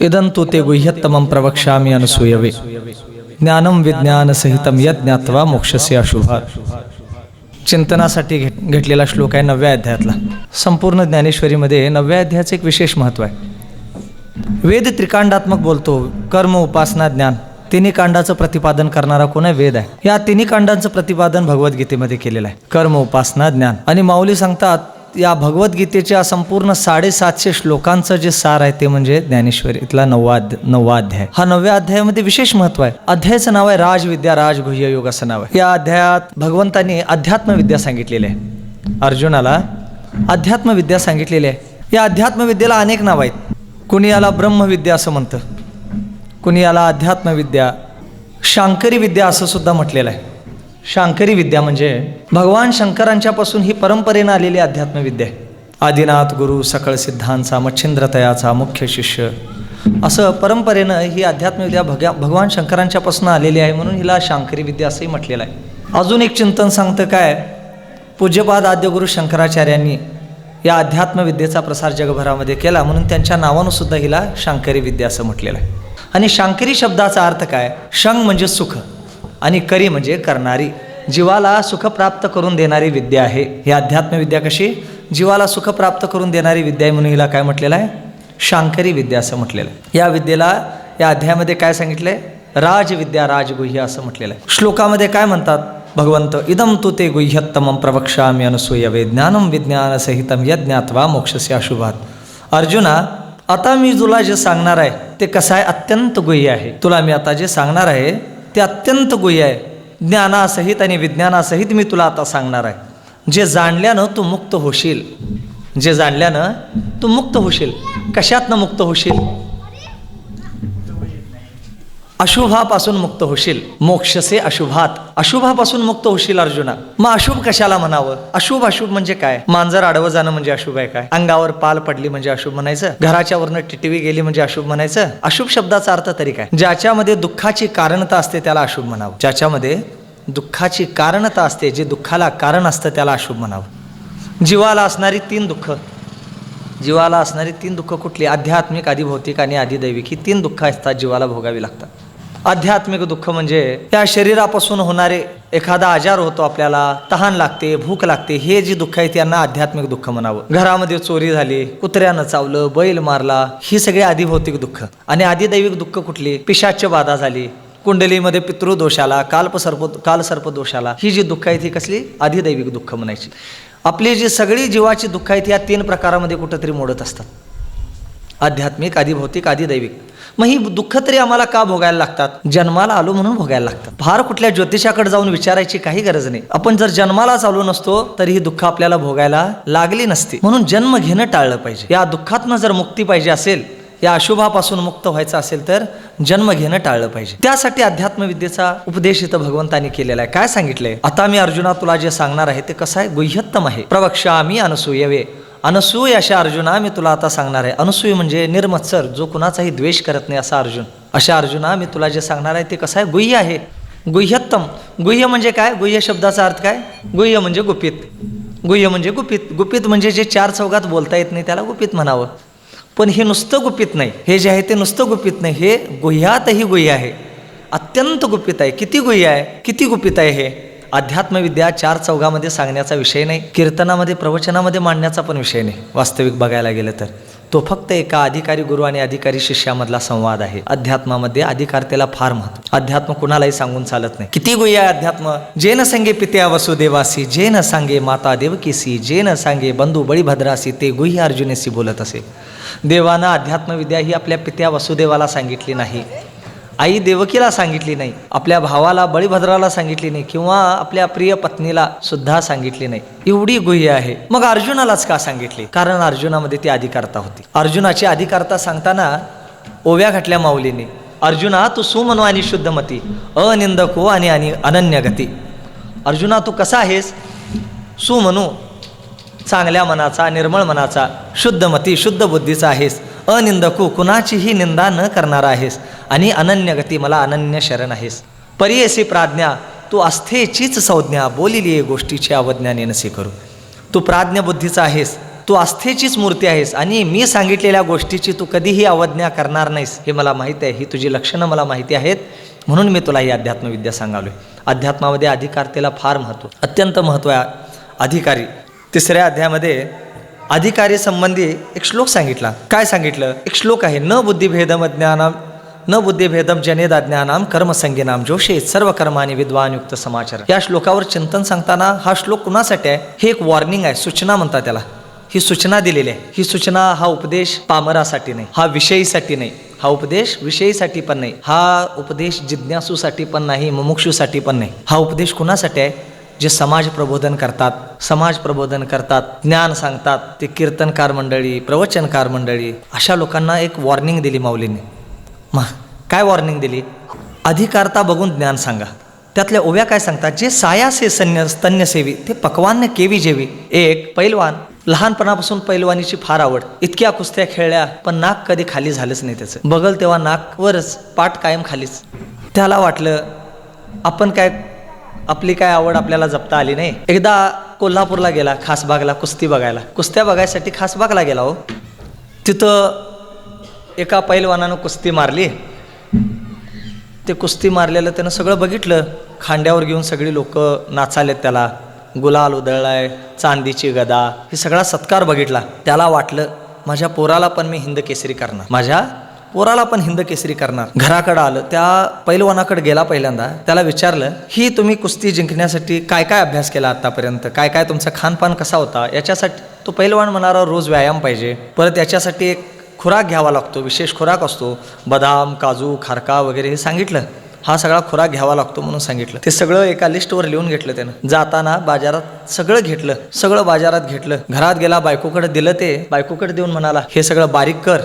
इदंतु ते गुह्यत्तमं प्रवक्ष्यामि अनसूयवे। ज्ञानम विज्ञानसहितम यज्ञात्वा मोक्षस्य अशुभात चिंतनासाठी घेत घेतलेला श्लोक आहे नवव्या अध्यायातला। संपूर्ण ज्ञानेश्वरीमध्ये नवव्या अध्यायाचं एक विशेष महत्त्व आहे। वेद त्रिकांडात्मक बोलतो कर्म उपासना ज्ञान तिन्ही कांडाचं प्रतिपादन करणारा कोण आहे? वेद आहे। या तिन्ही कांडांचं प्रतिपादन भगवद्गीतेमध्ये केलेलं आहे। कर्म उपासना ज्ञान. आणि माऊली सांगतात या भगवद्गीतेच्या संपूर्ण साडेसातशे श्लोकांचं जे सार आहे ते म्हणजे ज्ञानेश्वरी इथला नववा नववा अध्याय. हा नवव्या अध्यायामध्ये विशेष महत्त्व आहे. अध्यायाचं नाव आहे राजविद्या राजगुह्य योग असं नाव आहे या अध्यायात भगवंतांनी अध्यात्मविद्या सांगितलेली आहे. अर्जुनाला अध्यात्मविद्या सांगितलेली आहे. या अध्यात्मविद्येला अनेक नाव आहेत. कुणी याला ब्रह्मविद्या असं म्हणतं. कुणी याला अध्यात्मविद्या शांकरी विद्या असं सुद्धा म्हटलेलं आहे. शांकरी विद्या म्हणजे भगवान शंकरांच्यापासून ही परंपरेनं आलेली अध्यात्मविद्या आहे. आदिनाथ गुरु सकळ सिद्धांचा मच्छिंद्रतयाचा मुख्य शिष्य. असं परंपरेनं ही अध्यात्मविद्या भग्या भगवान शंकरांच्यापासून आलेली आहे म्हणून हिला शांकरी विद्या असंही म्हटलेलं आहे. अजून एक चिंतन सांगतं काय? पूज्यपाद आद्यगुरु शंकराचार्यांनी या अध्यात्मविद्येचा प्रसार जगभरामध्ये केला म्हणून त्यांच्या नावानं सुद्धा हिला शांकरी विद्या असं म्हटलेलं आहे. आणि शांकरी शब्दाचा अर्थ काय? शंग म्हणजे सुख. आणि करी म्हणजे करणारी. जीवाला सुख प्राप्त करून देणारी विद्या आहे. ही अध्यात्मविद्या कशी? जीवाला सुख प्राप्त करून देणारी विद्या आहे म्हणून हिला काय म्हटलेलं आहे? शांकरी विद्या असं म्हटलेलं आहे. या विद्येला या अध्यायामध्ये काय सांगितलंय? राजविद्या राजगुह्य असं म्हटलेलं आहे. श्लोकामध्ये काय म्हणतात? भगवंत इदम तू ते गुह्यत्तमं प्रवक्ष्यामि अनसूयवे ज्ञानम विज्ञानसहितम यज्ञात्वा मोक्षस्य अशुभात. अर्जुना आता मी तुला जे सांगणार आहे ते कसं आहे अत्यंत गुह्य आहे. तुला मी आता जे सांगणार आहे ते अत्यंत गुह्य आहे. ज्ञानासहित आणि विज्ञानासहित मी तुला आता सांगणार आहे. जे जाणल्यानं तू मुक्त होशील. जे जाणल्यानं तू मुक्त होशील. कशातनं मुक्त होशील? अशुभापासून मुक्त होशील. मोक्षसे अशुभात. अशुभापासून मुक्त होशील अर्जुना. मग अशुभ कशाला म्हणावं? अशुभ अशुभ म्हणजे काय? मांजर आडवं जाणं म्हणजे अशुभ आहे काय? अंगावर पाल पडली म्हणजे अशुभ म्हणायचं? घराच्या वरनं टिटवी गेली म्हणजे अशुभ म्हणायचं? अशुभ शब्दाचा अर्थ तरी काय? ज्याच्यामध्ये दुःखाची कारणता असते त्याला अशुभ म्हणावं. ज्याच्यामध्ये दुःखाची कारणता असते जे दुःखाला कारण असतं त्याला अशुभ म्हणावं. जीवाला असणारी तीन दुःख. जीवाला असणारी तीन दुःख कुठली? आध्यात्मिक आधी भौतिक आणि आधी दैविक ही तीन दुःख असतात जीवाला भोगावी लागतात. आध्यात्मिक दुःख म्हणजे त्या शरीरापासून होणारे एखादा आजार होतो आपल्याला तहान लागते भूक लागते हे जी दुःख आहे त्यांना आध्यात्मिक दुःख म्हणावं. घरामध्ये चोरी झाली कुत्र्यानं चावलं बैल मारला ही सगळी आधिभौतिक दुःख. आणि आधिदैविक दुःख कुठली? पिशाच्य बाधा झाली कुंडलीमध्ये पितृदोष आला काल्पसर्प कालसर्प दोष आला. ही जी दुःख आहे ती कसली? आधिदैविक दुःख म्हणायची. आपली जी सगळी जीवाची दुःख आहेत या तीन प्रकारामध्ये कुठंतरी मोडत असतात. आध्यात्मिक आधी भौतिक आधी दैविक मग ही दुःख तरी आम्हाला का भोगायला लागतात? जन्माला आलो म्हणून भोगायला लागतात. फार कुठल्या ज्योतिषाकडे जाऊन विचारायची काही गरज नाही. आपण जर जन्मालाच आलो नसतो तरी ही दुःख आपल्याला भोगायला लागली नसती. म्हणून जन्म घेणं टाळलं पाहिजे. या दुःखातनं जर मुक्ती पाहिजे असेल या अशुभापासून मुक्त व्हायचं असेल तर जन्म घेणं टाळलं पाहिजे. त्यासाठी अध्यात्मविद्येचा उपदेश इथं भगवंतानी केलेला आहे. काय सांगितलंय? आता मी अर्जुना तुला जे सांगणार आहे ते कसं आहे? गुह्यत्तम आहे. प्रवक्षा मी अनसूयवे. अनसूय अशा अर्जुना मी तुला आता सांगणार आहे. अनसूय म्हणजे निर्मत्सर जो कुणाचाही द्वेष करत नाही असा अर्जुन. अशा अर्जुना मी तुला जे सांगणार आहे ते कसं आहे? गुह्य आहे. गुह्यत्तम. गुह्य म्हणजे काय? गुह्य शब्दाचा अर्थ काय? गुह्य म्हणजे गुपित. गुह्य म्हणजे गुपित. गुपित म्हणजे जे चार चौघात बोलता येत नाही त्याला गुपित म्हणावं. पण हे नुसतं गुपित नाही. हे जे आहे ते नुसतं गुपित नाही. हे गुह्यातही गुह्य आहे. अत्यंत गुपित आहे. किती गुह्य आहे? किती गुपित आहे हे? अध्यात्मविद्या चार चौघामध्ये सांगण्याचा विषय नाही कीर्तनामध्ये प्रवचनामध्ये मांडण्याचा पण विषय नाही. वास्तविक बघायला गेलं तर. तो फक्त एका अधिकारी गुरु आणि अधिकारी शिष्यामधला संवाद आहे. अध्यात्मामध्ये अधिकारतेला फार महत्त्व अध्यात्म कुणालाही सांगून चालत नाही. किती गुह्य आहे अध्यात्म? जे न सांगे पित्या वसुदेवासी जे न सांगे माता देवकीसी जे न सांगे बंधू बळीभद्रासी ते गुह्य अर्जुनेसी बोलत असे. देवानं अध्यात्मविद्या ही आपल्या पित्या वसुदेवाला सांगितली नाही. आई देवकीला सांगितली नाही आपल्या भावाला बळीभद्राला सांगितली नाही किंवा आपल्या प्रिय पत्नीला सुद्धा सांगितली नाही. एवढी गुह्य आहे. मग अर्जुनालाच का सांगितली? कारण अर्जुनामध्ये ती अधिकारता होती. अर्जुनाची अधिकारता सांगताना ओव्या घातल्या माऊलीने अर्जुना तू सुमनो आणि शुद्धमती अनिंदको हो आणि आणि अनन्यगती. अर्जुना तू कसा आहेस? सुमनू चांगल्या मनाचा निर्मळ मनाचा शुद्धमती शुद्ध बुद्धीचा आहेस. अनिंदकू कुणाचीही निंदा न करणार आहेस आणि अनन्यगती मला अनन्य शरण आहेस. परियसी प्राज्ञा तू आस्थेचीच संज्ञा बोलिली गोष्टीची अवज्ञाने नसे करू. तू प्राज्ञ बुद्धीचा आहेस तू आस्थेचीच मूर्ती आहेस आणि मी सांगितलेल्या गोष्टीची तू कधीही अवज्ञा करणार नाहीस हे मला माहीत आहे ही तुझी लक्षणं मला माहिती आहेत म्हणून मी तुला ही अध्यात्मविद्या सांगालोय. अध्यात्मामध्ये अधिकारतेला फार महत्त्व अत्यंत महत्त्व आहे. अधिकारी तिसऱ्या अध्यायामध्ये अधिकारी संबंधी एक श्लोक सांगितला. काय सांगितलं? एक श्लोक आहे न बुद्धिभेदम अज्ञानाम न बुद्धिभेदम जनेदाज्ञानाम कर्मसंगीनाम जोशे सर्व कर्माने विद्वान युक्त समाचार. या श्लोकावर चिंतन सांगताना हा श्लोक कुणासाठी आहे? हे एक वॉर्निंग आहे सूचना म्हणतात त्याला. ही सूचना दिलेली आहे. ही सूचना हा उपदेश पामरासाठी नाही हा विषयीसाठी नाही हा उपदेश विषयीसाठी पण नाही हा उपदेश जिज्ञासूसाठी पण नाही मुमुक्षूसाठी पण नाही. हा उपदेश कुणासाठी आहे? जे समाज प्रबोधन करतात समाज प्रबोधन करतात ज्ञान सांगतात ते कीर्तनकार मंडळी प्रवचनकार मंडळी अशा लोकांना एक वॉर्निंग दिली माऊलीने. मा काय वॉर्निंग दिली? अधिकारता बघून ज्ञान सांगा. त्यातल्या ओव्या काय सांगतात? जे सायासे सन्य स्तन्यसेवी ते पकवान केवी जेवी. एक पैलवान. लहानपणापासून पैलवानीची फार आवड. इतक्या कुस्त्या खेळल्या पण नाक कधी खाली झालंच नाही त्याचं. बगल तेव्हा नाकवरच पाठ कायम खालीच. त्याला वाटलं आपण काय आपली काय आवड आपल्याला जपता आली नाही. एकदा कोल्हापूरला गेला खासबागला कुस्ती बघायला. कुस्त्या बघायसाठी खासबागला गेला हो. तिथं एका पैलवानानं कुस्ती मारली. ते कुस्ती मारलेलं त्यानं सगळं बघितलं. खांड्यावर घेऊन सगळी लोक नाचालेत त्याला. गुलाल उधळलाय चांदीची गदा हे सगळा सत्कार बघितला. त्याला वाटलं माझ्या पोराला पण मी हिंद केसरी करणार. माझ्या पोराला पण हिंद केसरी करणार. घराकडं आलं त्या पैलवानाकडे गेला पहिल्यांदा त्याला विचारलं ही तुम्ही कुस्ती जिंकण्यासाठी काय काय अभ्यास केला आतापर्यंत? काय काय तुमचा खानपान कसा होता? याच्यासाठी तो पैलवान म्हणारा रोज व्यायाम पाहिजे. परत याच्यासाठी एक खुराक घ्यावा लागतो विशेष खुराक असतो बदाम काजू खारका वगैरे हे सांगितलं. हा सगळा खुराक घ्यावा लागतो म्हणून सांगितलं. ते सगळं एका लिस्टवर लिहून घेतलं त्यानं. जाताना बाजारात सगळं घेतलं सगळं बाजारात घेतलं. घरात गेला बायकोकडे दिलं ते. बायकोकडे देऊन म्हणाला हे सगळं बारीक कर.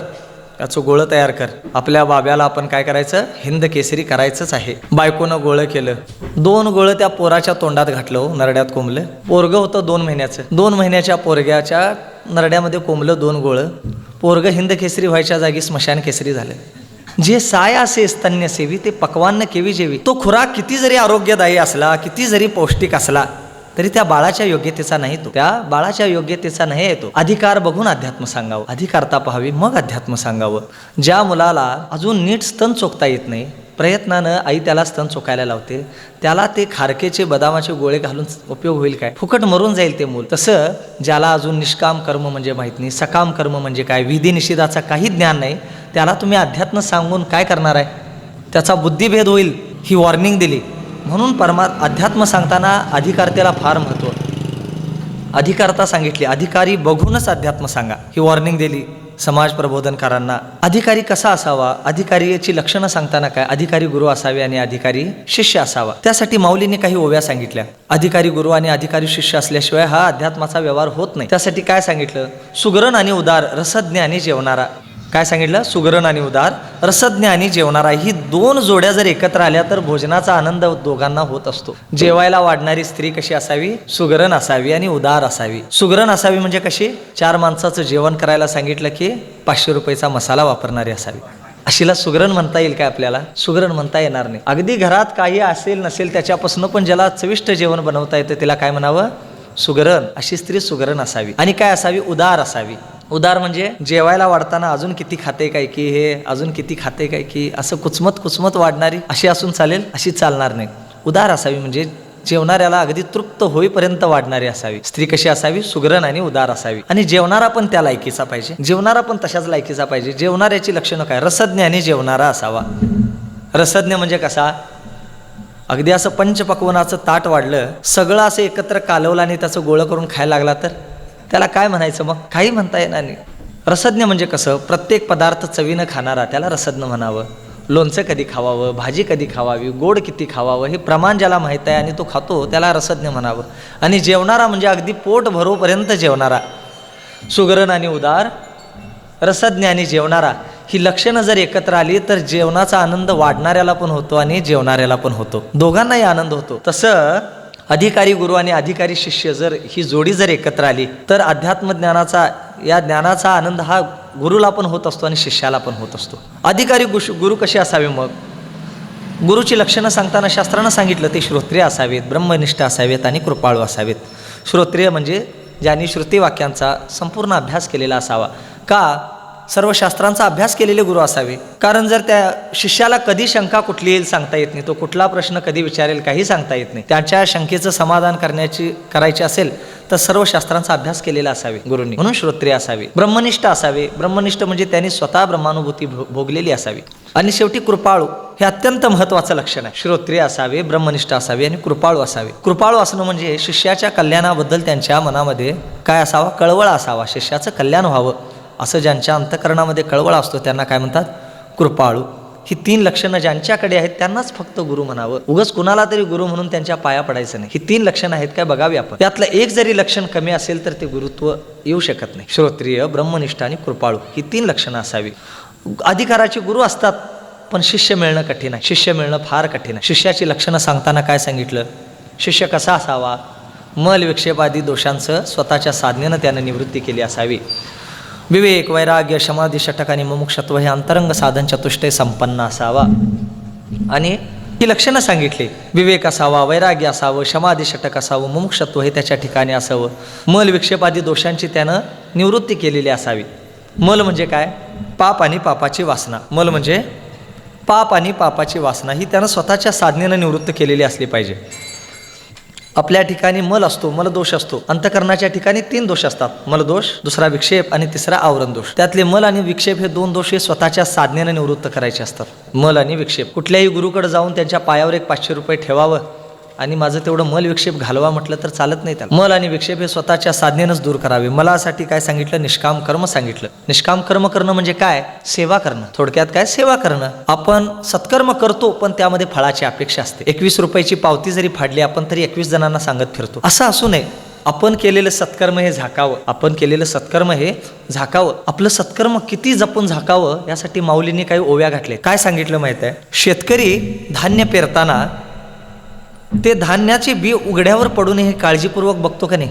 याचं गोळं तयार कर. आपल्या बाब्याला आपण काय करायचं? हिंद केसरी करायचंच आहे. बायकोनं गोळं केलं. दोन गोळं त्या पोराच्या तोंडात घातलं हो नरड्यात कोंबलं. पोरगं होतं दोन महिन्याचं. दोन महिन्याच्या पोरग्याच्या नरड्यामध्ये कोंबलं दोन गोळं. पोरगं हिंद केसरी व्हायच्या जागी स्मशान केसरी झालं. जे साय असे स्तन्य सेवी ते पकवान केवी जेवी. तो खुराक किती जरी आरोग्यदायी असला किती जरी पौष्टिक असला तरी त्या बाळाच्या योग्यतेचा नाही तो. त्या बाळाच्या योग्यतेचा नाही येतो अधिकार बघून अध्यात्म सांगावं. अधिकारता पाहावी मग अध्यात्म सांगावं. ज्या मुलाला अजून नीट स्तन चोखता येत नाही प्रयत्नानं आई त्याला स्तन चोकायला लावते. त्याला ते खारकेचे बदामाचे गोळे घालून उपयोग होईल काय? फुकट मरून जाईल ते मूल. तसं ज्याला अजून निष्काम कर्म म्हणजे माहीत नाही सकाम कर्म म्हणजे काय? विधी निषेधाचा काही ज्ञान नाही. त्याला तुम्ही अध्यात्म सांगून काय करणार आहे? त्याचा बुद्धिभेद होईल ही वॉर्निंग दिली. म्हणून परमा अध्यात्म सांगताना अधिकारतेला फार महत्त्व अधिकारता सांगितली अधिकारी बघूनच अध्यात्म सांगा. ही वॉर्निंग दिली समाज प्रबोधनकारांना. अधिकारी कसा असावा? अधिकारीची लक्षणं सांगताना काय? अधिकारी गुरु असावे आणि अधिकारी शिष्य असावा. त्यासाठी माऊलीने काही ओव्या सांगितल्या. अधिकारी गुरु आणि अधिकारी शिष्य असल्याशिवाय हा अध्यात्माचा व्यवहार होत नाही. त्यासाठी काय सांगितलं? सुगरण आणि उदार रसज्ञ आणि जेवणारा. काय सांगितलं? सुगरण आणि उदार रसज्ञ आणि जेवणारा. ही दोन जोड्या जर एकत्र आल्या तर भोजनाचा आनंद दोघांना होत असतो. जेवायला वाढणारी स्त्री कशी असावी? सुगरण असावी आणि उदार असावी. सुगरण असावी म्हणजे कशी? चार माणसाचं जेवण करायला सांगितलं की पाचशे रुपयेचा मसाला वापरणारी असावी. अशीला सुगरण म्हणता येईल काय आपल्याला? सुगरण म्हणता येणार नाही. अगदी घरात काही असेल नसेल त्याच्यापासून पण ज्याला चविष्ट जेवण बनवता येतं तिला काय म्हणावं? सुगरण. अशी स्त्री सुगरण असावी. आणि काय असावी? उदार असावी. उदार म्हणजे जेवायला वाढताना अजून किती खाते काय की हे अजून किती खाते काय की असं कुचमत कुचमत वाढणारी अशी असून चालेल अशी चालणार नाही. उदार असावी म्हणजे जेवणाऱ्याला अगदी तृप्त होईपर्यंत वाढणारी असावी. स्त्री कशी असावी? सुगरण आणि उदार असावी. आणि जेवणारा पण त्या लायकीचा पाहिजे. जेवणारा पण तशाच लायकीचा पाहिजे. जेवणाऱ्याची लक्षणं काय? रसज्ञाने जेवणारा असावा. रसज्ञ म्हणजे कसा? अगदी असं पंचपक्वनाचं ताट वाढलं सगळं असं एकत्र कालवलं आणि त्याचं गोळं करून खायला लागला तर? त्याला काय म्हणायचं मग? काही म्हणता येणार नाही. रसज्ञ म्हणजे कसं? प्रत्येक पदार्थ चवीनं खाणारा त्याला रसज्ञ म्हणावं. लोणचं कधी खावावं? भाजी कधी खावावी? गोड किती खावावं? हे प्रमाण ज्याला माहीत आहे आणि तो खातो त्याला रसज्ञ म्हणावं. आणि जेवणारा म्हणजे अगदी पोट भरोपर्यंत जेवणारा. सुगरण आणि उदार रसज्ञ आणि जेवणारा. ही लक्षणं जर एकत्र आली तर जेवणाचा आनंद वाढणाऱ्याला पण होतो आणि जेवणाऱ्याला पण होतो. दोघांनाही आनंद होतो. तसं अधिकारी गुरु आणि अधिकारी शिष्य जर ही जोडी जर एकत्र आली तर अध्यात्म ज्ञानाचा या ज्ञानाचा आनंद हा गुरुला पण होत असतो आणि शिष्याला पण होत असतो. अधिकारी गुश गुरु कसे असावे मग? गुरुची लक्षणं सांगताना शास्त्रानं सांगितलं ते श्रोत्रिय असावेत ब्रह्मनिष्ठ असावेत आणि कृपाळू असावेत. श्रोत्रिय म्हणजे ज्यांनी श्रुतीवाक्यांचा संपूर्ण अभ्यास केलेला असावा. का? सर्व शास्त्रांचा अभ्यास केलेले गुरु असावे. कारण जर त्या शिष्याला कधी शंका कुठली येईल सांगता येत नाही तो कुठला प्रश्न कधी विचारेल काही सांगता येत नाही. त्याच्या शंकेचं समाधान करण्याची करायची असेल तर सर्व शास्त्रांचा अभ्यास केलेला असावे गुरुंनी. म्हणून श्रोत्रिय असावे. ब्रह्मनिष्ठ असावे. ब्रह्मनिष्ठ म्हणजे त्यांनी स्वतः ब्रह्मानुभूती भो- भोगलेली असावी. आणि शेवटी कृपाळू हे अत्यंत महत्वाचं लक्षण आहे. श्रोत्रिय असावे ब्रह्मनिष्ठ असावे आणि कृपाळू असावे. कृपाळू असणं म्हणजे शिष्याच्या कल्याणाबद्दल त्यांच्या मनामध्ये काय असावा? कळवळ असावा. शिष्याचं कल्याण व्हावं. असं ज्यांच्या अंतकरणामध्ये कळवळ असतो त्यांना काय म्हणतात? कृपाळू. ही तीन लक्षणं ज्यांच्याकडे आहेत त्यांनाच फक्त गुरु म्हणावं. उगच कुणाला तरी गुरु म्हणून त्यांच्या पाया पडायचं नाही. ही तीन लक्षणं आहेत काय बघावी आपण? त्यातलं एक जरी लक्षण कमी असेल तर ते गुरुत्व येऊ शकत नाही. श्रोत्रिय ब्रह्मनिष्ठ आणि कृपाळू ही तीन लक्षणं असावी. अधिकाराचे गुरु असतात पण शिष्य मिळणं कठीण आहे. शिष्य मिळणं फार कठीण आहे. शिष्याची लक्षणं सांगताना काय सांगितलं? शिष्य कसा असावा? मल विक्षेपादी दोषांचं स्वतःच्या साधनेनं त्यानं निवृत्ती केली असावी. विवेक वैराग्य समाधी षटक आणि मुमुक्षत्व हे अंतरंग साधन चतुष्टय संपन्न असावा. आणि ही लक्षणं सांगितली. विवेक असावा वैराग्य असावं समाधी षटक असावं मुमुक्षत्व हे त्याच्या ठिकाणी असावं. मल विक्षेपादी दोषांची त्यानं निवृत्ती केलेली असावी. मल म्हणजे काय? पाप आणि पापाची वासना. मल म्हणजे पाप आणि पापाची वासना ही त्यानं स्वतःच्या साधनेनं निवृत्त केलेली असली पाहिजे. आपल्या ठिकाणी मल असतो मलदोष असतो. अंतकरणाच्या ठिकाणी तीन दोष असतात. मलदोष दुसरा विक्षेप आणि तिसरा आवरण दोष त्यातले मल आणि विक्षेप हे दोन दोष हे स्वतःच्या साधनेने निवृत्त करायचे असतात. मल आणि विक्षेप. कुठल्याही गुरुकडे जाऊन त्यांच्या पायावर एक पाचशे रुपये ठेवावं आणि माझं तेवढं मल विक्षेप घालवा म्हटलं तर चालत नाही त्याला मल आणि विक्षेप हे स्वतःच्या साधनेनंच दूर करावे. मलासाठी काय सांगितलं? निष्काम कर्म सांगितलं. निष्काम कर्म करणं म्हणजे काय? सेवा करणं. थोडक्यात काय? सेवा करणं. आपण सत्कर्म करतो पण त्यामध्ये फळाची अपेक्षा असते. एकवीस रुपयाची पावती जरी फाडली आपण तरी एकवीस जणांना सांगत फिरतो. असं असू नये. आपण केलेलं सत्कर्म हे झाकावं. आपण केलेलं सत्कर्म हे झाकावं. आपलं सत्कर्म किती जपून झाकावं यासाठी माऊलीने काही ओव्या घातले काय सांगितलं माहीत आहे? शेतकरी धान्य पेरताना ते धान्याचे बी उघड्यावर पडू नये हे काळजीपूर्वक बघतो का नाही?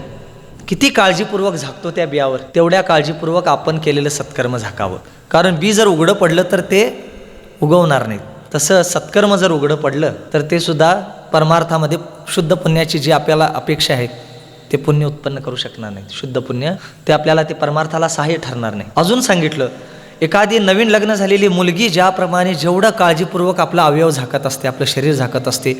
किती काळजीपूर्वक झाकतो त्या बियावर तेवढ्या काळजीपूर्वक आपण केलेलं सत्कर्म झाकावं. कारण बी जर उघडं पडलं तर ते उगवणार नाहीत. तसं सत्कर्म जर उघडं पडलं तर ते सुद्धा परमार्थामध्ये शुद्ध पुण्याची जी आपल्याला अपेक्षा आहे ते पुण्य उत्पन्न करू शकणार नाही शुद्ध पुण्य ते आपल्याला ते परमार्थाला सहाय्य ठरणार नाही. अजून सांगितलं एखादी नवीन लग्न झालेली मुलगी ज्याप्रमाणे जेवढं काळजीपूर्वक आपला अवयव झाकत असते आपलं शरीर झाकत असते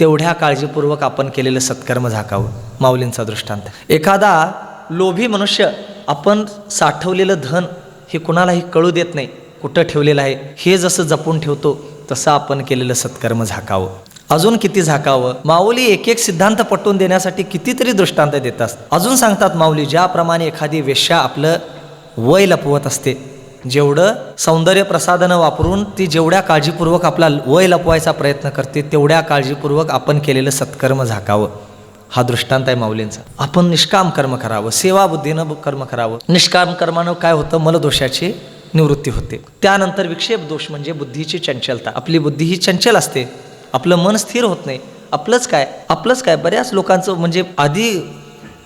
तेवढ्या काळजीपूर्वक आपण केलेलं सत्कर्म झाकावं माऊलींचा दृष्टांत. एखादा लोभी मनुष्य आपण साठवलेलं धन हे कुणालाही कळू देत नाही कुठं ठेवलेलं आहे हे जसं जपून ठेवतो तसं आपण केलेलं सत्कर्म झाकावं. अजून किती झाकावं? माऊली एक एक सिद्धांत पटवून देण्यासाठी कितीतरी दृष्टांत देतात. अजून सांगतात माऊली ज्याप्रमाणे एखादी वेश्या आपलं वय लपवत असते जेवढं सौंदर्य प्रसाधनं वापरून ती जेवढ्या काळजीपूर्वक आपला वय लपवायचा प्रयत्न करते तेवढ्या काळजीपूर्वक आपण केलेलं सत्कर्म झाकावं. हा दृष्टांत आहे माऊलींचा. आपण निष्काम कर्म करावं सेवा बुद्धीनं कर्म करावं. निष्काम कर्मानं काय होतं? मलदोषाची निवृत्ती होते. त्यानंतर विक्षेप दोष म्हणजे बुद्धीची चंचलता. आपली बुद्धी ही चंचल असते. आपलं मन स्थिर होत नाही. आपलंच काय? आपलंच काय? बऱ्याच लोकांचं म्हणजे आधी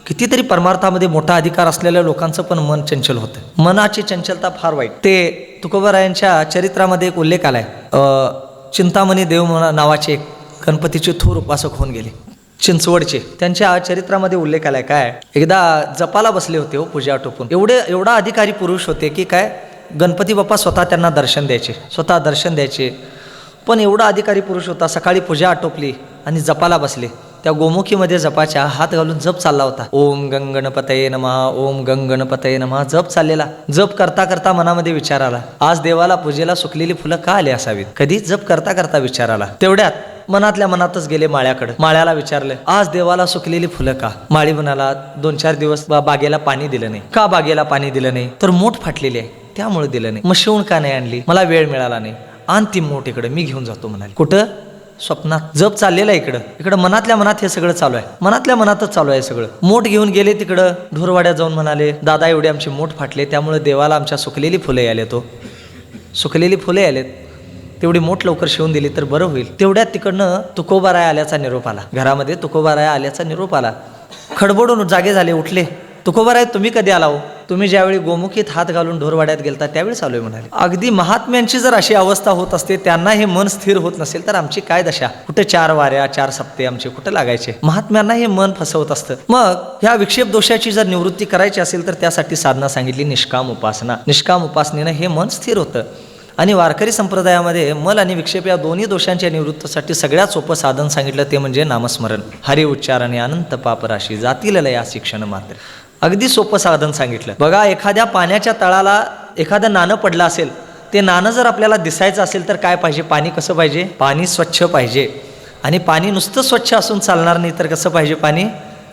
कितीतरी परमार्थामध्ये मोठा अधिकार असलेल्या लोकांचं पण मन चंचल होतं. मनाची चंचलता फार वाईट. ते तुकोबरायांच्या चरित्रामध्ये एक उल्लेख आलाय. चिंतामणी देव नावाचे एक गणपतीचे थोर उपासक होऊन गेले. चिंचवडचे. त्यांच्या चरित्रामध्ये उल्लेख आलाय काय? एकदा जपाला बसले होते हो पूजा टोपून एवढे एवढा अधिकारी पुरुष होते की काय? गणपती बाप्पा स्वतः त्यांना दर्शन द्यायचे. स्वतः दर्शन द्यायचे. पण एवढा अधिकारी पुरुष होता सकाळी पूजा आटोपली आणि जपाला बसले. त्या गोमुखीमध्ये जपाच्या हात घालून जप चालला होता. ओम गंगणपतये नमहा ओम गंगणपतये नमहा जप चाललेला. जप करता करता मनामध्ये विचार आला. आज देवाला पूजेला सुकलेली फुलं का आली असावीत? कधी जप करता करता विचार आला. तेवढ्यात मनातल्या मनातच गेले माळ्याकडे. माळ्याला विचारलं आज देवाला सुकलेली फुलं का? माळी म्हणाला दोन चार दिवस बा- बागेला पाणी दिलं नाही. का बागेला पाणी दिलं नाही? तर मोठ फाटलेली आहे त्यामुळे दिलं नाही. मग शिवण का नाही आणली? मला वेळ मिळाला नाही. आण ती मोठ इकडे मी घेऊन जातो म्हणाले. कुठं? स्वप्नात जप चाललेलं आहे इकडं. इकडं मनातल्या मनात हे सगळं चालू आहे. मनातल्या मनातच चालू आहे सगळं. मोठ घेऊन गेले तिकडं. ढोरवाड्यात जाऊन म्हणाले दादा एवढे आमचे मोठ फाटले त्यामुळे देवाला आमच्या सुकलेली फुले आले तो हो. सुकलेली फुले आलेत तेवढी मोठ लवकर शिवून दिली तर बरं होईल. तेवढ्यात तिकडनं तुकोबाराय आल्याचा निरोप आला. घरामध्ये तुकोबाराय आल्याचा निरोप आला. खडबडून जागे झाले उठले. तुकोबाराय तुम्ही कधी आला हो? तुम्ही ज्यावेळी गोमुखीत हात घालून ढोरवाड्यात गेलता त्यावेळी चालू आहे म्हणाले. अगदी महात्म्यांची जर अशी अवस्था होत असते त्यांना हे मन स्थिर होत नसेल तर आमची काय दशा? कुठे चार वाऱ्या चार सप्ते आमचे कुठे लागायचे? महात्म्यांना हे मन फसवत असतं. मग ह्या विक्षेप दोषाची जर निवृत्ती करायची असेल तर त्यासाठी साधना सांगितली निष्काम उपासना. निष्काम उपासनेनं हे मन स्थिर होतं. आणि वारकरी संप्रदायामध्ये मल आणि विक्षेप या दोन्ही दोषांच्या निवृत्तीसाठी सगळ्यात सोपं साधन सांगितलं ते म्हणजे नामस्मरण. हरे उच्चारण आणि अनंत पापराशी जातील लया शिक्षण मात्र. अगदी सोपं साधन सांगितलं. बघा एखाद्या पाण्याच्या तळाला एखादं नाणं पडलं असेल ते नाणं जर आपल्याला दिसायचं असेल तर काय पाहिजे? पाणी कसं पाहिजे? पाणी स्वच्छ पाहिजे. आणि पाणी नुसतं स्वच्छ असून चालणार नाही तर कसं पाहिजे पाणी?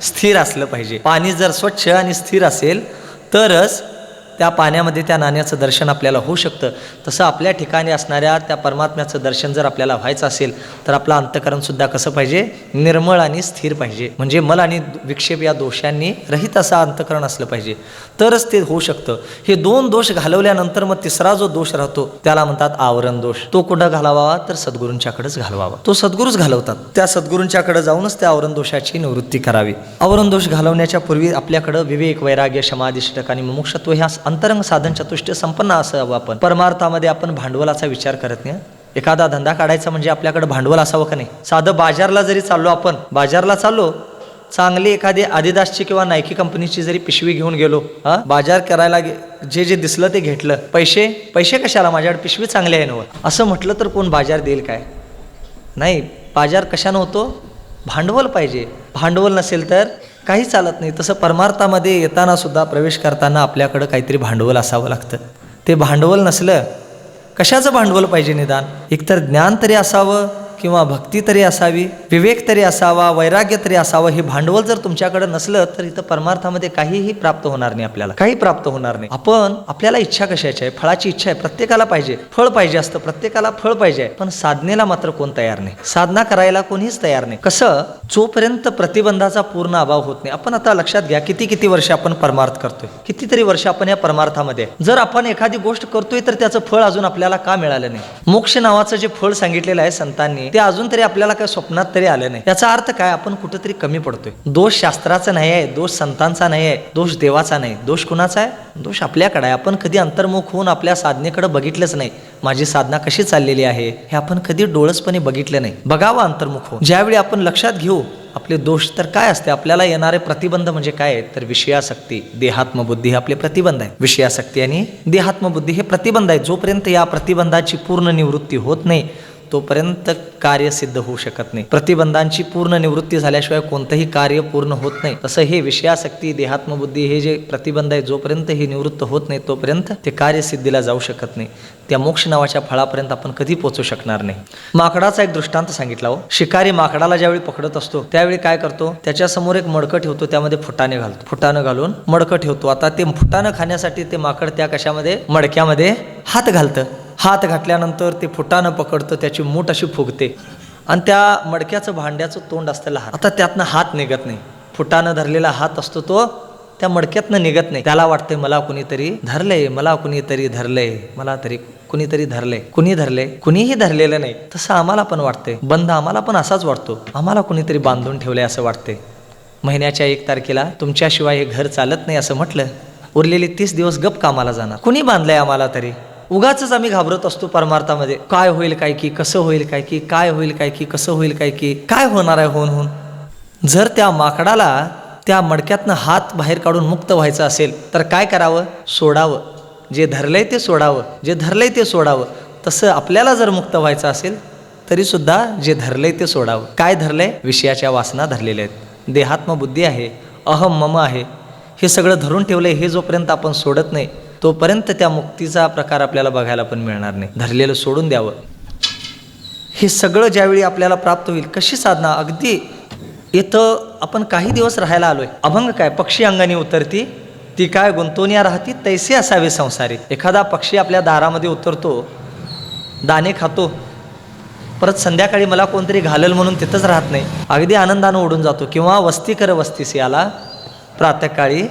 स्थिर असलं पाहिजे. पाणी जर स्वच्छ आणि स्थिर असेल तरच त्या पाण्यामध्ये त्या नाण्याचं दर्शन आपल्याला होऊ शकतं. तसं आपल्या ठिकाणी असणाऱ्या त्या परमात्म्याचं दर्शन जर आपल्याला व्हायचं असेल तर आपलं अंतकरणसुद्धा कसं पाहिजे? निर्मळ आणि स्थिर पाहिजे. म्हणजे मल आणि विक्षेप या दोषांनी रहित असं अंतकरण असलं पाहिजे. तरच ते होऊ शकतं. हे दोन दोष घालवल्यानंतर मग तिसरा जो दोष राहतो त्याला म्हणतात आवरण दोष. तो कुठं घालावा तर सद्गुरूंच्याकडेच घालवावा. तो सद्गुरूच घालवतात. त्या सद्गुरूंच्याकडे जाऊनच त्या आवरण दोषाची निवृत्ती करावी. आवरण दोष घालवण्याच्या पूर्वी आपल्याकडं विवेक वैराग्य समाधिष्ठक आणि मुमुक्षत्व ह्या अंतरंग साधन चतुष्ट संपन्न असावं आपण. परमार्थामध्ये आपण भांडवलाचा विचार करत नाही. एखादा धंदा काढायचा म्हणजे आपल्याकडे भांडवल असावं का नाही? साधं बाजारला जरी चाललो आपण बाजारला चाललो चांगली एखादी आदिदासची किंवा नायकी कंपनीची जरी पिशवी घेऊन गेलो हा बाजार करायला गे- जे जे दिसलं ते घेतलं. पैसे? पैसे कशाला? माझ्याकडे पिशवी चांगली आहे ना असं म्हटलं तर कोण बाजार देईल काय? नाही बाजार कशानं होतो? भांडवल पाहिजे. भांडवल नसेल तर काही चालत नाही. तसं परमार्थामध्ये येताना सुद्धा प्रवेश करताना आपल्याकडं काहीतरी भांडवल असावं लागतं. ते भांडवल नसलं कशाचं भांडवल पाहिजे निदान? एकतर ज्ञान तरी असावं किंवा भक्ती तरी असावी विवेक तरी असावा वैराग्य तरी असावं हे भांडवल जर तुमच्याकडे नसलं तर इथं परमार्थामध्ये काहीही प्राप्त होणार नाही आपल्याला. काही प्राप्त होणार नाही. आपण आपल्याला इच्छा कशाची आहे? फळाची इच्छा आहे. प्रत्येकाला पाहिजे. फळ पाहिजे असतं. प्रत्येकाला फळ पाहिजे. पण साधनेला मात्र कोण तयार नाही. साधना करायला कोणीच तयार नाही. कसं? जोपर्यंत प्रतिबंधाचा पूर्ण अभाव होत नाही. आपण आता लक्षात घ्या किती किती वर्ष आपण परमार्थ करतोय. कितीतरी वर्ष आपण या परमार्थामध्ये. जर आपण एखादी गोष्ट करतोय तर त्याचं फळ अजून आपल्याला का मिळालं नाही? मोक्ष नावाचं जे फळ सांगितलेलं आहे संतांनी ते अजून तरी आपल्याला काय स्वप्नात तरी आलं नाही. याचा अर्थ काय? आपण कुठेतरी कमी पडतोय. दोष शास्त्राचा नाही आहे दोष संतांचा नाही आहे दोष देवाचा नाही. दोष कुणाचा आहे? दोष आपल्याकडे आहे. आपण कधी अंतर्मुख होऊन आपल्या साधनेकडे बघितलंच नाही. माझी साधना कशी चाललेली आहे? हे आपण कधी डोळसपणे बघितलं नाही. बघावं अंतर्मुख होऊन. ज्यावेळी आपण लक्षात घेऊ आपले दोष तर काय असते? आपल्याला येणारे प्रतिबंध म्हणजे काय? आहे तर विषयासक्ती देहात्मबुद्धी हे आपले प्रतिबंध आहे विषयासक्ती आणि देहात्मबुद्धी हे प्रतिबंध आहे जोपर्यंत या प्रतिबंधाची पूर्ण निवृत्ती होत नाही तोपर्यंत कार्य सिद्ध होऊ शकत नाही. प्रतिबंधांची पूर्ण निवृत्ती झाल्याशिवाय कोणतंही कार्य पूर्ण होत नाही. तसं हे विषयासक्ती देहात्मबुद्धी हे जे प्रतिबंध आहे जोपर्यंत हे निवृत्त होत नाही तोपर्यंत ते कार्यसिद्धीला जाऊ शकत नाही. त्या मोक्ष नावाच्या फळापर्यंत आपण कधी पोचू शकणार नाही. माकडाचा एक दृष्टांत सांगितला हो. शिकारी माकडाला ज्यावेळी पकडत असतो त्यावेळी काय करतो? त्याच्यासमोर एक मडकं ठेवतो त्यामध्ये फुटाने घालतो. फुटानं घालून मडकं ठेवतो. आता ते फुटानं खाण्यासाठी ते माकड त्या कशामध्ये? मडक्यामध्ये हात घालतं. हात घातल्यानंतर ते फुटानं पकडतं त्याची मूठ अशी फुगते. आणि त्या मडक्याचं भांड्याचं तोंड असतं लहान. आता त्यातनं हात निघत नाही. फुटानं धरलेला हात असतो तो त्या मडक्यातनं निघत नाही. त्याला वाटतंय मला कुणीतरी धरलंय मला कुणीतरी धरलंय मला तरी कुणीतरी धरलंय. कुणी धरले कुणीही धरलेलं नाही. तसं आम्हाला पण वाटतंय. बंद आम्हाला पण असाच वाटतो. आम्हाला कुणीतरी बांधून ठेवलंय असं वाटतंय. महिन्याच्या एक तारखेला तुमच्याशिवाय हे घर चालत नाही असं म्हटलं. उरलेले तीस दिवस गप कामाला जाणार. कुणी बांधलंय आम्हाला तरी? उगाच आम्ही घाबरत असतो परमार्थामध्ये. काय होईल काय की कसं होईल काय की काय होईल काय की कसं होईल काय की काय होणार आहे होऊन होऊन. जर त्या माकडाला त्या मडक्यातनं हात बाहेर काढून मुक्त व्हायचं असेल तर काय करावं? सोडावं. जे धरलंय ते सोडावं. जे धरलंय ते सोडावं. तसं आपल्याला जर मुक्त व्हायचं असेल तरी सुद्धा जे धरलंय ते सोडावं. काय धरलंय? विषयाच्या वासना धरलेल्या आहेत. देहात्म बुद्धी आहे. अहम मम आहे. हे सगळं धरून ठेवलंय हे जोपर्यंत आपण सोडत नाही तोपर्यंत त्या मुक्तीचा प्रकार आपल्याला बघायला पण मिळणार नाही. धरलेलं सोडून द्यावं. हे सगळं ज्यावेळी आपल्याला प्राप्त होईल कशी साधना? अगदी इथं आपण काही दिवस राहायला आलोय. अभंग काय? पक्षी अंगाने उतरती ती काय गुंतवण्या राहती? तैसे असावे संसारी. एखादा पक्षी आपल्या दारामध्ये उतरतो दाणे खातो परत संध्याकाळी मला कोणतरी घालल म्हणून तिथंच राहत नाही. अगदी आनंदानं उडून जातो. किंवा वस्ती कर वस्तीस याला प्रातःकाळी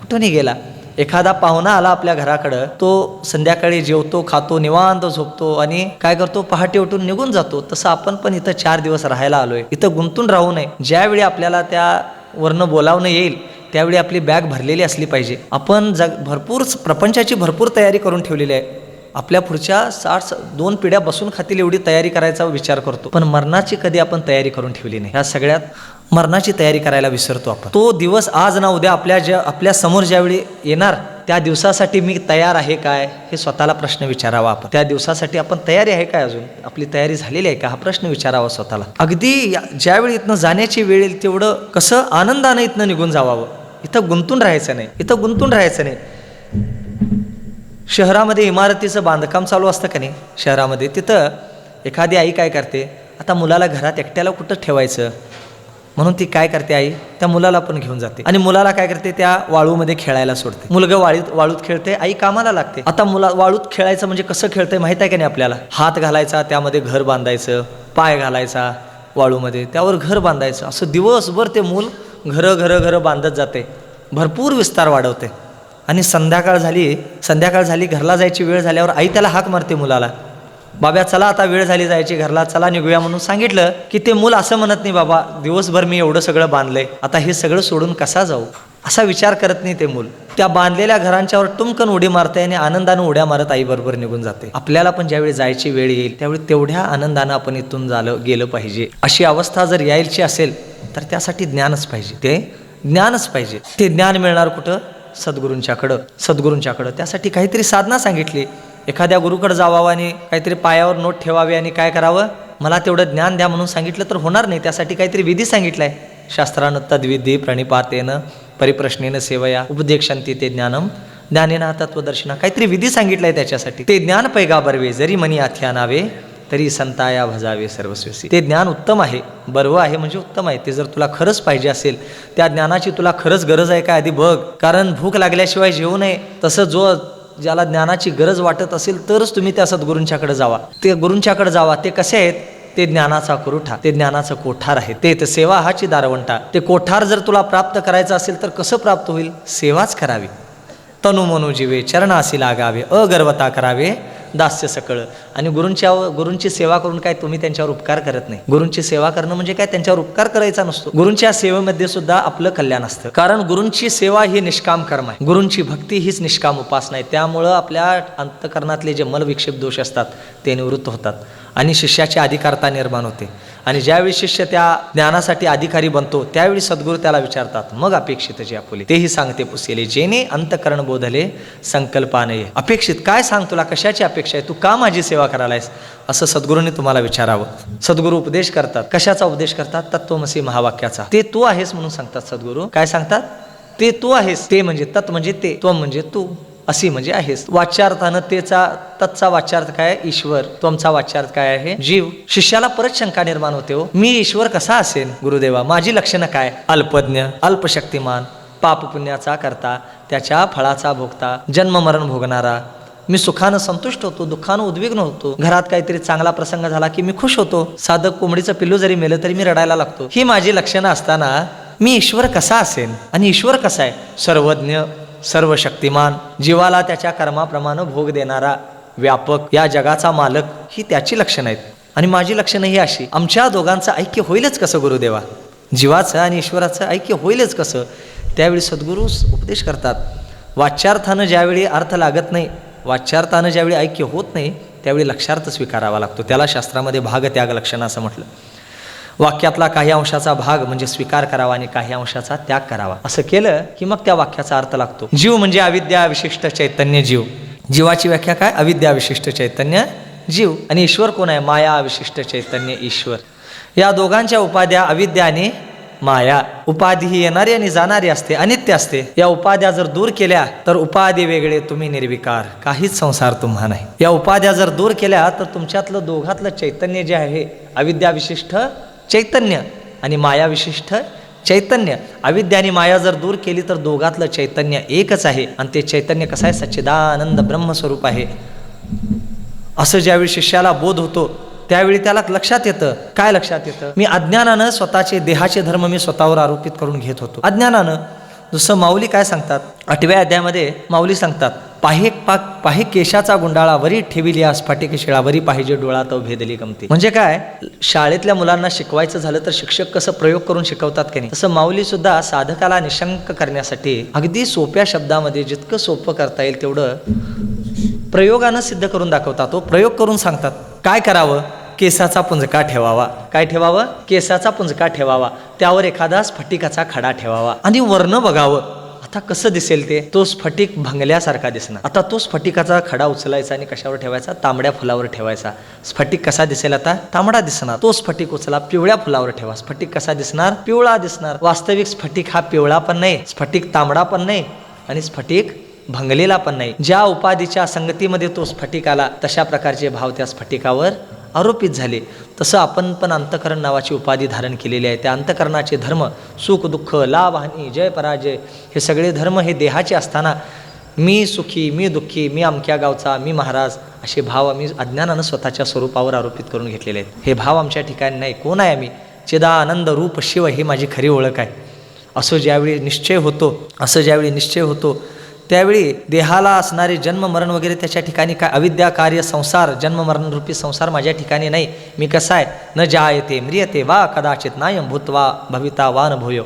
कुठूनही गेला. एखादा पाहुणा आला आपल्या घराकडं तो संध्याकाळी जेवतो खातो निवांत झोपतो आणि काय करतो? पहाटे उठून निघून जातो. तसं आपण पण इथं चार दिवस राहायला आलोय. इथं गुंतून राहू नये. ज्यावेळी आपल्याला त्या वरनं बोलावणं येईल त्यावेळी आपली बॅग भरलेली असली पाहिजे. आपण जग भरपूर प्रपंचाची भरपूर तयारी करून ठेवलेली आहे. आपल्या पुढच्या साठ दोन पिढ्या बसून खातील एवढी तयारी करायचा विचार करतो. पण मरणाची कधी आपण तयारी करून ठेवली नाही. ह्या सगळ्यात मरणाची तयारी करायला विसरतो आपण. तो दिवस आज ना उद्या आपल्या ज्या आपल्यासमोर ज्यावेळी येणार त्या दिवसासाठी मी तयार आहे काय हे स्वतःला प्रश्न विचारावा आपण. त्या दिवसासाठी आपण तयारी आहे काय अजून? आपली तयारी झालेली आहे का? हा प्रश्न विचारावा स्वतःला. अगदी ज्यावेळी इथनं जाण्याची वेळ येईल तेवढं कसं आनंदानं इथनं निघून जावावं. इथं गुंतून राहायचं नाही. इथं गुंतून राहायचं नाही. शहरामध्ये इमारतीचं बांधकाम चालू असतं का नाही? शहरामध्ये. तिथं एखादी आई काय करते? आता मुलाला घरात एकट्याला कुठं ठेवायचं? म्हणून ती काय करते आई? त्या मुलाला पण घेऊन जाते. आणि मुलाला काय करते? त्या वाळूमध्ये खेळायला सोडते. मुलगा वाळीत वाळूत खेळते आई कामाला लागते. आता मुला वाळूत खेळायचं म्हणजे कसं खेळतंय माहीत आहे का नाही आपल्याला? हात घालायचा त्यामध्ये घर बांधायचं पाय घालायचा वाळूमध्ये त्यावर घर बांधायचं. असं दिवसभर ते मूल घरं घरं घरं बांधत जाते. भरपूर विस्तार वाढवते. आणि संध्याकाळ झाली संध्याकाळ झाली घरला जायची वेळ झाल्यावर आई त्याला हाक मारते मुलाला. बाब्या चला आता वेळ झाली जायची घरला चला निघूया म्हणून सांगितलं की ते मूल असं म्हणत नाही बाबा दिवसभर मी एवढं सगळं बांधलंय आता हे सगळं सोडून कसा जाऊ? असा विचार करत नाही ते मूल. त्या बांधलेल्या घरांच्यावर टुमकन उडी मारते आणि आनंदानं उड्या मारत आईबरोबर निघून जाते. आपल्याला पण ज्यावेळी जायची वेळ येईल त्यावेळी तेवढ्या आनंदानं आपण इथून झालं गेलं पाहिजे. अशी अवस्था जर यायची असेल तर त्यासाठी ज्ञानच पाहिजे. ते ज्ञानच पाहिजे. ते ज्ञान मिळणार कुठं? सद्गुरूंच्याकडं. सद्गुरूंच्याकडं. त्यासाठी काहीतरी साधना सांगितली. एखाद्या गुरुकडे जावावं आणि काहीतरी पायावर नोट ठेवावी आणि काय करावं? मला तेवढं ज्ञान द्या म्हणून सांगितलं तर होणार नाही. त्यासाठी काहीतरी विधी सांगितलाय. शास्त्रानं तद्विधी प्रणिपातेनं परिप्रश्नेनं सेवया उपदेक्षांती ते ज्ञानम ज्ञानेना तत्वदर्शना काहीतरी विधी सांगितलाय त्याच्यासाठी. ते ज्ञान पैगा बरवे जरी मनी आथ्या नावे तरी संताया भजावे सर्वस्वसी. ते ज्ञान उत्तम आहे. बर्व आहे म्हणजे उत्तम आहे. ते जर तुला खरंच पाहिजे असेल त्या ज्ञानाची तुला खरंच गरज आहे का आधी बघ. कारण भूक लागल्याशिवाय जेवू नये. तसं जो ज्याला ज्ञानाची गरज वाटत असेल तरच तुम्ही त्या सद्गुरूंच्याकडे जावा. ते गुरूंच्याकडे जावा ते कसे आहेत? ते ज्ञानाचा कुरुठा ते ज्ञानाचं कोठार आहे. ते तर सेवा हाची दारवंटा. ते कोठार जर तुला प्राप्त करायचं असेल तर कसं प्राप्त होईल? सेवाच करावी. तनु मनु जीवे चरणासी लागावे अगर्वता करावे. दास्य सकळं. आणि गुरूंच्या गुरूंची सेवा करून काय तुम्ही त्यांच्यावर उपकार करत नाही. गुरूंची सेवा करणं म्हणजे काय? त्यांच्यावर उपकार करायचा नसतो. गुरूंच्या सेवेमध्ये सुद्धा आपलं कल्याण असतं. कारण गुरूंची सेवा ही निष्काम कर्म आहे. गुरूंची भक्ती हीच निष्काम उपासना आहे. त्यामुळं आपल्या अंतकरणातले जे मलविक्षेप दोष असतात ते निवृत्त होतात. आणि शिष्याची अधिकारता निर्माण होते. आणि ज्यावेळी शिष्य त्या ज्ञानासाठी अधिकारी बनतो त्यावेळी सद्गुरू त्याला विचारतात मग अपेक्षित जे आपुले? तेही सांगते पुसेले जेने अंतकरण बोधले संकल्पाने अपेक्षित. काय सांग तुला? कशाची अपेक्षा आहे? तू का माझी सेवा करायलायस? असं सद्गुरूने तुम्हाला विचारावं. सद्गुरू उपदेश करतात. कशाचा उपदेश करतात? तत्वमसी महावाक्याचा. ते तू आहेस म्हणून सांगतात सद्गुरू. काय सांगतात? ते तू आहेस. ते म्हणजे तत् म्हणजे ते. तो म्हणजे तू. अशी म्हणजे आहेस वाच्यार्थानं तेचा तत्चा वाच्यार्थ काय आहे? ईश्वर. तुमचा वाच्यार्थ काय आहे? जीव. शिष्याला परत शंका निर्माण होते हो. मी ईश्वर कसा असेल गुरुदेवा माझी लक्षणं काय? अल्पज्ञ अल्पशक्तिमान पाप पुण्याचा करता त्याच्या फळाचा भोगता जन्म मरण भोगणारा. मी सुखानं संतुष्ट होतो दुःखानं उद्विग्न होतो. घरात काहीतरी चांगला प्रसंग झाला की मी खुश होतो. साधं कोंबडीचं पिल्लू जरी मेलं तरी मी रडायला लागतो. ही माझी लक्षणं असताना मी ईश्वर कसा असेल आणि ईश्वर कसा आहे? सर्वज्ञ सर्व शक्तिमान जीवाला त्याच्या कर्माप्रमाणे भोग देणारा व्यापक या जगाचा मालक ही त्याची लक्षणं आहेत. आणि माझी लक्षणं ही अशी आमच्या दोघांचं ऐक्य होईलच कसं गुरुदेवा? जीवाचं आणि ईश्वराचं ऐक्य होईलच कसं? त्यावेळी सद्गुरू उपदेश करतात. वाच्यार्थानं ज्यावेळी अर्थ लागत नाही वाच्यार्थानं ज्यावेळी ऐक्य होत नाही त्यावेळी लक्षार्थ स्वीकारावा लागतो. त्याला शास्त्रामध्ये भागत्याग लक्षण असं म्हटलं. वाक्यातला काही अंशाचा भाग म्हणजे स्वीकार करावा आणि काही अंशाचा त्याग करावा. असं केलं की मग त्या वाक्याचा अर्थ लागतो. जीव म्हणजे अविद्या विशिष्ट चैतन्य जीव. जीवाची व्याख्या काय? अविद्या विशिष्ट चैतन्य जीव. आणि ईश्वर कोण आहे? माया विशिष्ट चैतन्य ईश्वर. या दोघांच्या उपाध्या अविद्या आणि माया. उपाधी ही येणारी आणि जाणारी असते अनित्य असते. या उपाध्या जर दूर केल्या तर उपाधी वेगळे तुम्ही निर्विकार. काहीच संसार तुम्हा नाही. या उपाध्या जर दूर केल्या तर तुमच्यातलं दोघातलं चैतन्य जे आहे अविद्या विशिष्ट चैतन्य आणि माया विशिष्ट चैतन्य. अविद्या आणि माया जर दूर केली तर दोघातलं चैतन्य एकच आहे आणि ते चैतन्य कसं आहे? सच्चिदानंद ब्रह्मस्वरूप आहे. असं ज्यावेळी शिष्याला बोध होतो त्यावेळी त्याला लक्षात येतं. काय लक्षात येतं? मी अज्ञानानं स्वतःचे देहाचे धर्म मी स्वतःवर आरोपित करून घेत होतो. अज्ञानानं जसं माऊली काय सांगतात? आठव्या अध्यायामध्ये माऊली सांगतात पाहे पाक पाहे केशाचा गुंडाळा वरी ठेविली आज फाटिक शिळा पाहिजे डोळा तो भेदली गमती. म्हणजे काय? शाळेतल्या मुलांना शिकवायचं झालं तर शिक्षक कसं प्रयोग करून शिकवतात की नाही? तसं माऊली सुद्धा साधकाला निशंक करण्यासाठी अगदी सोप्या शब्दामध्ये जितकं सोपं करता येईल तेवढं प्रयोगानं सिद्ध करून दाखवतात. तो प्रयोग करून सांगतात. काय करावं? केसाचा पुंजका ठेवावा. काय ठेवावं? केसाचा पुंजका ठेवावा. त्यावर एखादा स्फटिकाचा खडा ठेवावा. आणि वर्ण बघावं. आता कसं दिसेल ते? तो स्फटिक भंगल्यासारखा दिसणार. आता तो स्फटिकाचा खडा उचलायचा आणि कशावर ठेवायचा? तांबड्या फुलावर ठेवायचा. स्फटिक कसा दिसेल आता? तांबडा दिसणार. तो स्फटिक उचला पिवळ्या फुलावर ठेवा. स्फटिक कसा दिसणार? पिवळा दिसणार. वास्तविक स्फटिक हा पिवळा पण नाही. स्फटिक तांबडा पण नाही. आणि स्फटिक भंगलेला पण नाही. ज्या उपाधीच्या संगतीमध्ये तो स्फटिक आला तशा प्रकारचे भाव त्या स्फटिकावर आरोपित झाले. तसं आपण पण अंतकरण नावाची उपाधी धारण केलेली आहे. त्या अंतकरणाचे धर्म सुख दुःख लाभ हानी जय पराजय हे सगळे धर्म हे देहाचे असताना मी सुखी मी दुःखी मी अमक्या गावचा मी महाराज असे भाव आम्ही अज्ञानानं स्वतःच्या स्वरूपावर आरोपित करून घेतलेले आहेत. हे भाव आमच्या ठिकाणी नाही. कोण आहे आम्ही? चिदानंद रूप शिव ही माझी खरी ओळख आहे. असं ज्यावेळी निश्चय होतो असं ज्यावेळी निश्चय होतो त्यावेळी देहाला असणारे जन्म मरण वगैरे त्याच्या ठिकाणी काय अविद्या कार्य संसार जन्म मरण रूपी संसार माझ्या ठिकाणी नाही. मी कसा आहे? न जायते म्रियते वा कदाचित नायम भूत्वा भविता वा न भूयो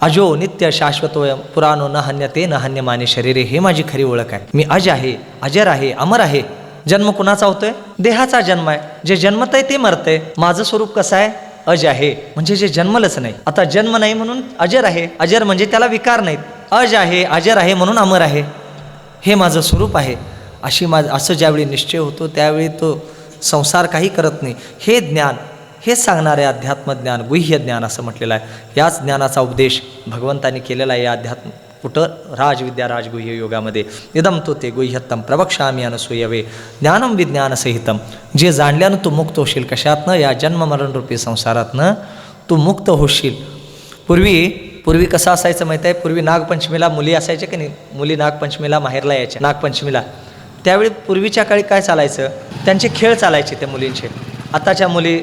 अजो नित्य शाश्वतोयम पुराणो न हन्यते न हन्यमाने शरीरे हे माझी खरी ओळख आहे. मी अज आहे अजर आहे अमर आहे. जन्म कुणाचा होतोय? देहाचा जन्म आहे. जे जन्मत आहे ते मरतंय. माझं स्वरूप कसं आहे? अज आहे. म्हणजे जे जन्मलंच नाही. आता जन्म नाही म्हणून अजर आहे. अजर म्हणजे त्याला विकार नाहीत. अज आहे अजर आहे म्हणून अमर आहे. हे माझं स्वरूप आहे. अशी माझ असं ज्यावेळी निश्चय होतो त्यावेळी तो संसार काही करत नाही. हे ज्ञान हे सांगणारे अध्यात्मज्ञान गुह्य ज्ञान असं म्हटलेलं आहे. याच ज्ञानाचा उपदेश भगवंतांनी केलेला आहे. या अध्यात्म कुठं? राजविद्या राजगुह्य योगामध्ये. इदम तो ते गुह्यत्तम प्रवक्षामी अनसूयवे ज्ञानम विज्ञानसहितम. जे जाणल्यानं तू मुक्त होशील कशातनं? या जन्ममरणरूपी संसारातनं तू मुक्त होशील. पूर्वी पूर्वी कसं असायचं माहीत आहे? पूर्वी नागपंचमीला मुली असायच्या की नाही? मुली नागपंचमीला माहेरला यायच्या नागपंचमीला. त्यावेळी पूर्वीच्या काळी काय चालायचं? त्यांचे खेळ चालायचे त्या मुलींचे. आताच्या मुली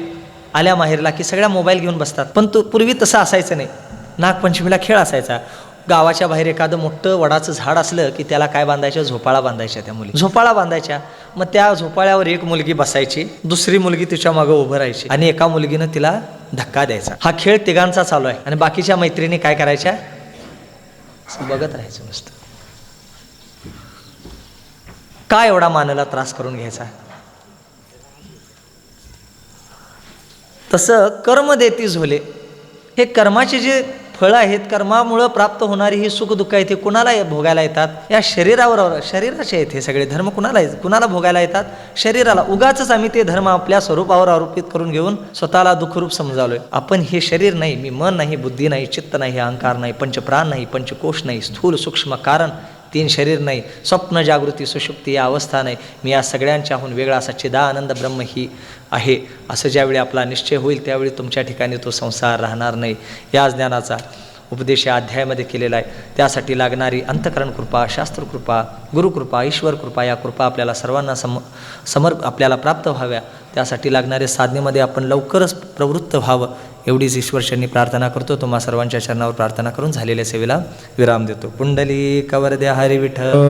आल्या माहेरला की सगळ्या मोबाईल घेऊन बसतात. पण तो पूर्वी तसं असायचं नाही. नागपंचमीला खेळ असायचा. गावाच्या बाहेर एखादं मोठं वडाचं झाड असलं की त्याला काय बांधायचं झोपाळा बांधायच्या त्या मुली. झोपाळा बांधायच्या. मग त्या झोपाळ्यावर एक मुलगी बसायची दुसरी मुलगी तिच्या मागं उभं राहायची आणि एका मुलगीनं तिला धक्का द्यायचा. हा खेळ तिघांचा चालू आहे. आणि बाकीच्या मैत्रिणी काय करायच्या? असं बघत राहायचं नुसतं. काय एवढा मानाला त्रास करून घ्यायचा? तसं कर्म देती झोले. हे कर्माचे जे फळं आहेत कर्मामुळं प्राप्त होणारी ही सुख दुःख आहेत हे कुणाला भोगायला येतात? या शरीरावर शरीराचे आहेत हे सगळे धर्म कुणाला आहेत कुणाला भोगायला येतात? शरीराला उगाच आम्ही ते धर्म आपल्या स्वरूपावर आरोपित करून घेऊन स्वतःला दुःखरूप समजावलोय आपण हे शरीर नाही मी मन नाही बुद्धी नाही चित्त नाही अहंकार नाही पंचप्राण नाही पंचकोश नाही स्थूल सूक्ष्म कारण तीन शरीर नाही स्वप्न जागृती सुषुप्ती या अवस्था नाही. मी या सगळ्यांच्याहून वेगळा असा चिदा आनंद ब्रह्म ही आहे. असं ज्यावेळी आपला निश्चय होईल त्यावेळी तुमच्या ठिकाणी तो संसार राहणार नाही. या ज्ञानाचा उपदेश या अध्यायामध्ये केलेला आहे. त्यासाठी लागणारी अंतकरण कृपा शास्त्रकृपा गुरुकृपा ईश्वर कृपा या कृपा आपल्याला सर्वांना सम समर आपल्याला प्राप्त व्हाव्या. त्यासाठी लागणाऱ्या साधनेमध्ये आपण लवकरच प्रवृत्त व्हावं. एवढीच ईश्वरचरणी प्रार्थना करतो. तुम्हा सर्वांच्या चरणावर प्रार्थना करून झालेल्या सेवेला विराम देतो. कुंडली कवर द्या हरी विठ्ठल